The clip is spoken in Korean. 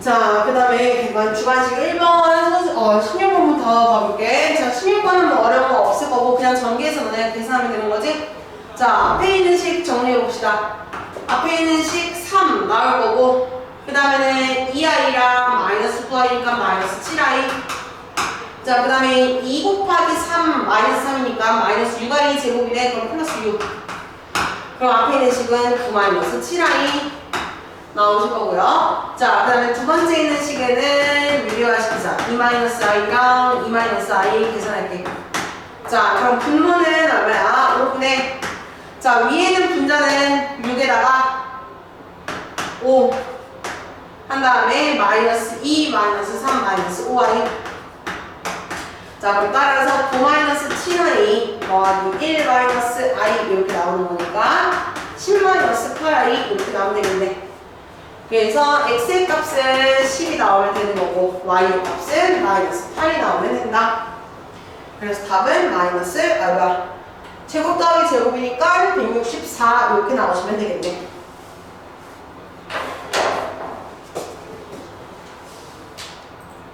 자, 그 다음에 객관 주관식 1번, 어, 16번부터 가볼게. 자, 16번은 뭐 어려운 거 없을 거고, 그냥 전개해서 너네 계산하면 되는 거지? 자, 앞에 있는 식 정리해봅시다. 앞에 있는 식 3 나올 거고, 그 다음에는 2i랑 마이너스 9i니까 마이너스 7i. 자, 그 다음에 2 곱하기 3 마이너스 3이니까 마이너스 6i 제곱이네. 그럼 플러스 6. 그럼 앞에 있는 식은 9 마이너스 7i 나오실 거고요. 자, 그 다음에 두 번째 있는 식에는 유리화시키자. 2-i랑 2-i 계산할게. 자, 그럼 분모는 얼마야? 5분의. 자, 위에는 분자는 6에다가 5. 한 다음에 마이너스 2, 마이너스 3, 마이너스 5i. 자, 그럼 따라서 9 마이너스 7i 더하기 1 마이너스 i 이렇게 나오는 거니까 10 마이너스 8i 이렇게 나오면 되겠네. 그래서 x의 값은 10이 나오면 되는 거고 y의 값은 마이너스 8이 나오면 된다. 그래서 답은 마이너스 아 뭐야 제곱 더하기 제곱이니까 164 이렇게 나오시면 되겠네.